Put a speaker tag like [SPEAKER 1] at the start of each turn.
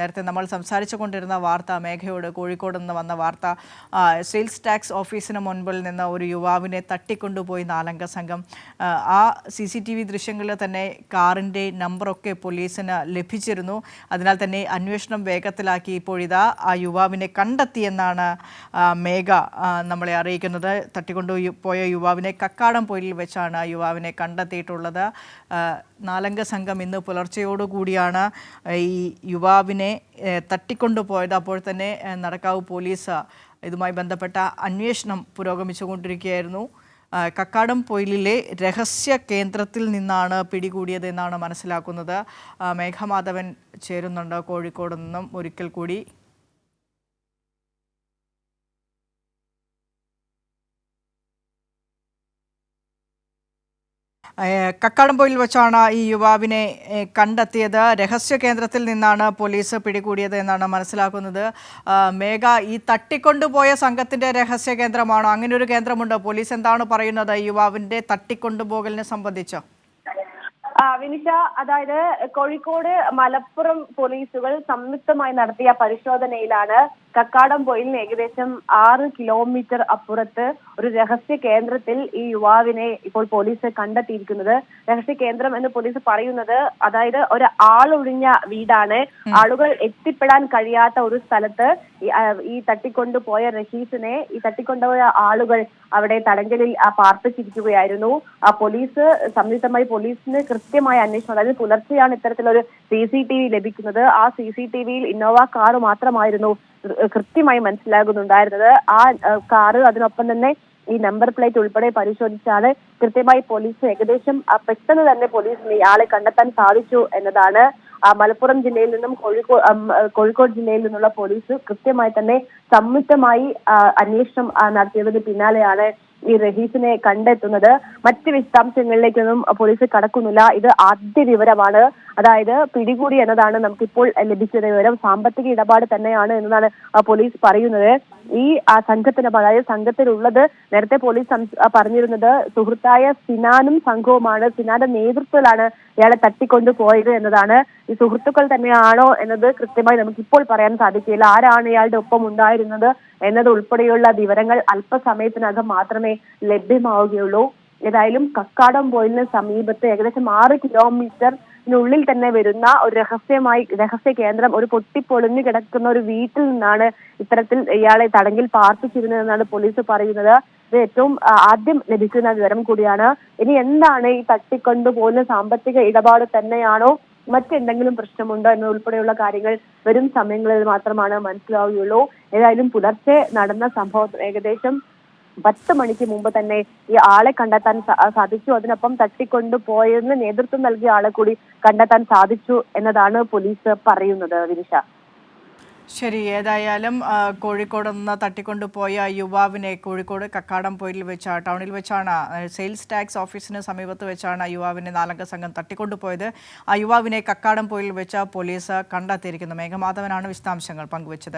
[SPEAKER 1] നേരത്തെ നമ്മൾ സംസാരിച്ചു കൊണ്ടിരുന്ന വാർത്ത മേഘയോട് കോഴിക്കോട് നിന്ന് വന്ന വാർത്ത സെയിൽസ് ടാക്സ് ഓഫീസിന് മുൻപിൽ നിന്ന് ഒരു യുവാവിനെ തട്ടിക്കൊണ്ടുപോയി നാലംഗ സംഘം. ആ, സി സി ടി വി ദൃശ്യങ്ങളിൽ തന്നെ കാറിന്റെ നമ്പറൊക്കെ പോലീസിന് ലഭിച്ചിരുന്നു. അതിനാൽ തന്നെ അന്വേഷണം വേഗത്തിലാക്കി ഇപ്പോഴിതാ ആ യുവാവിനെ കണ്ടെത്തിയെന്നാണ് മേഘ നമ്മളെ അറിയിക്കുന്നത്. തട്ടിക്കൊണ്ടു പോയ യുവാവിനെ കക്കാടം പൊയിലിൽ വെച്ചാണ് ആ യുവാവിനെ കണ്ടെത്തിയിട്ടുള്ളത്. നാലംഗ സംഘം ഇന്ന് പുലർച്ചയോടുകൂടിയാണ് ഈ യുവാവിനെ ഏഹ്, തട്ടിക്കൊണ്ടുപോയത്. അപ്പോൾ തന്നെ നടക്കാവ് പോലീസ് ഇതുമായി ബന്ധപ്പെട്ട അന്വേഷണം പുരോഗമിച്ചുകൊണ്ടിരിക്കുകയായിരുന്നു. കക്കാടം പൊയിലിലെ രഹസ്യ കേന്ദ്രത്തിൽ നിന്നാണ് പിടികൂടിയതെന്നാണ് മനസ്സിലാക്കുന്നത്. മേഘമാധവൻ ചേരുന്നുണ്ട് കോഴിക്കോട് നിന്നും. ഒരിക്കൽ കൂടി കക്കാടംപൊയിൽ വെച്ചാണ് ഈ യുവാവിനെ കണ്ടെത്തിയത്. രഹസ്യ കേന്ദ്രത്തിൽ നിന്നാണ് പോലീസ് പിടികൂടിയത് എന്നാണ് മനസ്സിലാക്കുന്നത്. മേഘ ഈ തട്ടിക്കൊണ്ടുപോയ സംഘത്തിന്റെ രഹസ്യ കേന്ദ്രമാണോ? അങ്ങനെ ഒരു കേന്ദ്രമുണ്ട്? പോലീസ് എന്താണ് പറയുന്നത് ഈ യുവാവിന്റെ തട്ടിക്കൊണ്ടുപോകലിനെ സംബന്ധിച്ചോ?
[SPEAKER 2] വിനിഷ അതായത് കോഴിക്കോട് മലപ്പുറം പോലീസുകൾ സംയുക്തമായി നടത്തിയ പരിശോധനയിലാണ് കക്കാടം പൊയിലിന് ഏകദേശം ആറ് കിലോമീറ്റർ അപ്പുറത്ത് ഒരു രഹസ്യ കേന്ദ്രത്തിൽ ഈ യുവാവിനെ ഇപ്പോൾ പോലീസ് കണ്ടെത്തിയിരിക്കുന്നത്. രഹസ്യ കേന്ദ്രം എന്ന് പോലീസ് പറയുന്നത് അതായത് ഒരു ആളൊഴിഞ്ഞ വീടാണ്. ആളുകൾ എത്തിപ്പെടാൻ കഴിയാത്ത ഒരു സ്ഥലത്ത് ഈ, തട്ടിക്കൊണ്ടുപോയ റഷീസിനെ ഈ തട്ടിക്കൊണ്ടുപോയ ആളുകൾ അവിടെ തടങ്കലിൽ പാർപ്പിച്ചിരിക്കുകയായിരുന്നു. ആ പോലീസ് സംയുക്തമായി പോലീസിന് കൃത്യമായ അന്വേഷണം അതായത് പുലർച്ചെയാണ് ഇത്തരത്തിലൊരു സി സി ടി വി ലഭിക്കുന്നത്. ആ സി സി ടി വിയിൽ ഇന്നോവ കാർ മാത്രമായിരുന്നു. കൃത്യമായി മനസ്സിലാകുന്നുണ്ടായിരുന്നത്. ആ കാറ് അതിനൊപ്പം തന്നെ ഈ നമ്പർ പ്ലേറ്റ് ഉൾപ്പെടെ പരിശോധിച്ചാണ് കൃത്യമായി പോലീസ് ഏകദേശം പെട്ടെന്ന് തന്നെ പോലീസിന് ഇയാളെ കണ്ടെത്താൻ സാധിച്ചു എന്നതാണ്. മലപ്പുറം ജില്ലയിൽ നിന്നും കോഴിക്കോട് കോഴിക്കോട് ജില്ലയിൽ നിന്നുള്ള പോലീസ് കൃത്യമായി തന്നെ സംയുക്തമായി അന്വേഷണം നടത്തിയതിന് പിന്നാലെയാണ് ഈ റഹീസിനെ കണ്ടെത്തുന്നത് മറ്റ് വിശദാംശങ്ങളിലേക്കൊന്നും പോലീസ് കടക്കുന്നില്ല. ഇത് ആദ്യ വിവരമാണ്. അതായത് പിടികൂടി എന്നതാണ് നമുക്കിപ്പോൾ ലഭിച്ച വിവരം. സാമ്പത്തിക ഇടപാട് തന്നെയാണ് എന്നതാണ് പോലീസ് പറയുന്നത്. ഈ സംഘത്തിന് അതായത് സംഘത്തിലുള്ളത് നേരത്തെ പോലീസ് പറഞ്ഞിരുന്നത് സുഹൃത്തായ സിനാനും സംഘവുമാണ്. സിനാന്റെ നേതൃത്വത്തിലാണ് ഇയാളെ തട്ടിക്കൊണ്ടു പോയത് എന്നതാണ്. ഈ സുഹൃത്തുക്കൾ തന്നെയാണോ എന്നത് കൃത്യമായി നമുക്ക് ഇപ്പോൾ പറയാൻ സാധിക്കില്ല ആരാണ് ഇയാളുടെ ഒപ്പം ഉണ്ടായിരുന്നത് എന്നത് ഉൾപ്പെടെയുള്ള വിവരങ്ങൾ അല്പസമയത്തിനകം മാത്രമേ ലഭ്യമാവുകയുള്ളൂ. ഏതായാലും കക്കാടം പോയിലിന് സമീപത്ത് ഏകദേശം ആറ് കിലോമീറ്റർ ഉള്ളിൽ തന്നെ വരുന്ന ഒരു രഹസ്യമായി രഹസ്യ കേന്ദ്രം ഒരു പൊട്ടിപ്പൊളിഞ്ഞു കിടക്കുന്ന ഒരു വീട്ടിൽ നിന്നാണ് ഇത്തരത്തിൽ ഇയാളെ തടങ്കിൽ പാർപ്പിച്ചിരുന്നതെന്നാണ് പോലീസ് പറയുന്നത്. ഇത് ഏറ്റവും ആദ്യം ലഭിക്കുന്ന വിവരം കൂടിയാണ്. ഇനി എന്താണ് ഈ തട്ടിക്കൊണ്ടുപോകുന്ന സാമ്പത്തിക ഇടപാട് തന്നെയാണോ? മറ്റെന്തെങ്കിലും പ്രശ്നമുണ്ടോ എന്നുൾപ്പെടെയുള്ള കാര്യങ്ങൾ വരും സമയങ്ങളിൽ മാത്രമാണ് മനസ്സിലാവുകയുള്ളൂ. ഏതായാലും പുലർച്ചെ നടന്ന സംഭവം ഏകദേശം പത്ത് മണിക്ക് മുമ്പ് തന്നെ ഈ ആളെ കണ്ടെത്താൻ സാധിച്ചു. അതിനൊപ്പം തട്ടിക്കൊണ്ടുപോയതിന് നേതൃത്വം നൽകിയ ആളെ കൂടി കണ്ടെത്താൻ സാധിച്ചു എന്നതാണ് പോലീസ് പറയുന്നത് വിനിഷ.
[SPEAKER 1] ശരി ഏതായാലും കോഴിക്കോട് നിന്ന് തട്ടിക്കൊണ്ടുപോയ യുവാവിനെ കോഴിക്കോട് കക്കാടം പോയിൽ വെച്ച ടൗണിൽ വെച്ചാണ് സെയിൽസ് ടാക്സ് ഓഫീസിന് സമീപത്ത് വെച്ചാണ് യുവാവിനെ നാലംഗ സംഘം തട്ടിക്കൊണ്ടുപോയത്. ആ യുവാവിനെ കക്കാടം പോയിൽ വെച്ച പോലീസ് കണ്ടെത്തിയിരിക്കുന്നു. മേഘമാധവനാണ് വിശദാംശങ്ങൾ പങ്കുവച്ചത്.